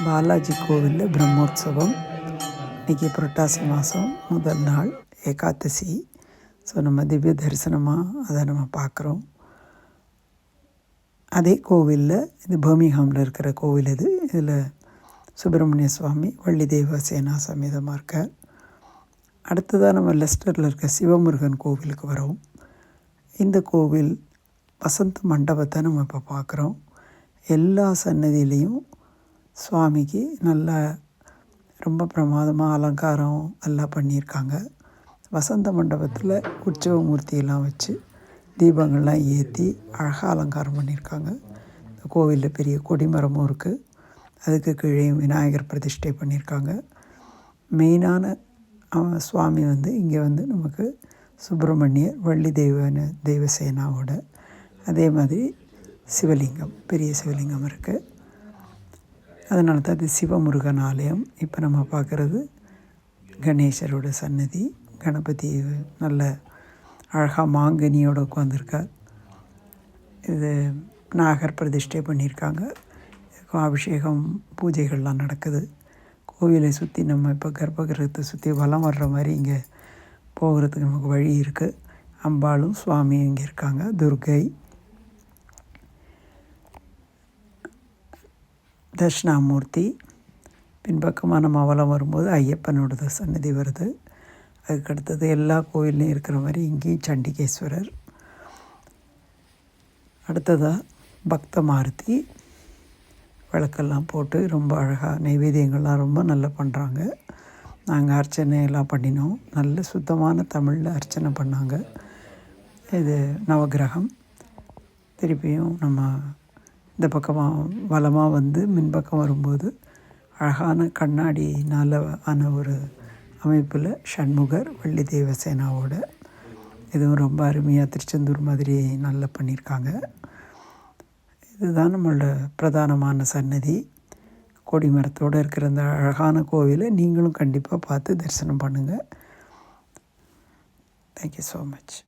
பாலாஜி கோவிலில் பிரம்மோற்சவம். இன்றைக்கி புரட்டாசி மாதம் முதல் நாள் ஏகாதசி. ஸோ நம்ம திவ்ய தரிசனமாக அதை நம்ம பார்க்குறோம். அதே கோவிலில் இது பர்மிங்ஹாமில் இருக்கிற கோவில் இது. இதில் சுப்பிரமணிய சுவாமி வள்ளி தேவ சேனா சமேதமாக இருக்கார். அடுத்ததாக நம்ம லெஸ்டரில் இருக்க சிவமுருகன் கோவிலுக்கு வரோம். இந்த கோவில் வசந்த மண்டபத்தை நம்ம இப்போ பார்க்குறோம். எல்லா சன்னதியிலையும் சுவாமிக்கு நல்லா ரொம்ப பிரமாதமாக அலங்காரம் எல்லாம் பண்ணியிருக்காங்க. வசந்த மண்டபத்தில் உற்சவ மூர்த்தியெல்லாம் வச்சு தீபங்கள்லாம் ஏற்றி அழகாக அலங்காரம் பண்ணியிருக்காங்க. இந்த கோவிலில் பெரிய கொடிமரமும் இருக்குது அதுக்கு கீழே விநாயகர் பிரதிஷ்டை பண்ணியிருக்காங்க. மெயினான சுவாமி வந்து இங்கே வந்து நமக்கு சுப்பிரமணியர் வள்ளி தெய்வன தெய்வசேனாவோட அதே மாதிரி சிவலிங்கம் பெரிய சிவலிங்கம் இருக்குது அதனால தான் அது சிவமுருகன் ஆலயம் இப்போ நம்ம பார்க்குறது கணேசரோட சன்னதி. கணபதி நல்ல அழகாக மாங்கனியோடு உட்காந்துருக்கார் இது நாகர் பிரதிஷ்டை பண்ணியிருக்காங்க. அபிஷேகம் பூஜைகள்லாம் நடக்குது. கோவிலை சுற்றி நம்ம இப்போ கர்ப்பகிரகத்தை சுற்றி வலம் வர்ற மாதிரி இங்கே போகிறதுக்கு நமக்கு வழி இருக்குது அம்பாளும் சுவாமியும் இங்கே இருக்காங்க. துர்கை தட்சிணாமூர்த்தி. பின்பக்கமாக நம்ம அவலம் வரும்போது ஐயப்பனோட சன்னதி வருது. அதுக்கு அடுத்தது எல்லா கோயில்லையும் இருக்கிற மாதிரி இங்கேயும் சண்டிகேஸ்வரர். அடுத்ததாக பக்த மாருதி. விளக்கெல்லாம் போட்டு ரொம்ப அழகாக நைவேத்தியங்கள்லாம் ரொம்ப நல்லா பண்ணுறாங்க நாங்கள் அர்ச்சனை எல்லாம் பண்ணினோம். நல்ல சுத்தமான தமிழில் அர்ச்சனை பண்ணாங்க. இது நவகிரகம். திருப்பியும் நம்ம இந்த பக்கமாக வளமாக வந்து மின்பக்கம் வரும்போது அழகான கண்ணாடினால் ஆன ஒரு அமைப்பில் ஷண்முகர் வள்ளி தேவசேனாவோட இதுவும் ரொம்ப அருமையாக திருச்செந்தூர் மாதிரி நல்லா பண்ணியிருக்காங்க. இதுதான் நம்மளோட பிரதானமான சன்னதி. கொடி மரத்தோடு இருக்கிற அந்த அழகான கோவிலை நீங்களும் கண்டிப்பாக பார்த்து தரிசனம் பண்ணுங்கள் தேங்க்யூ ஸோ மச்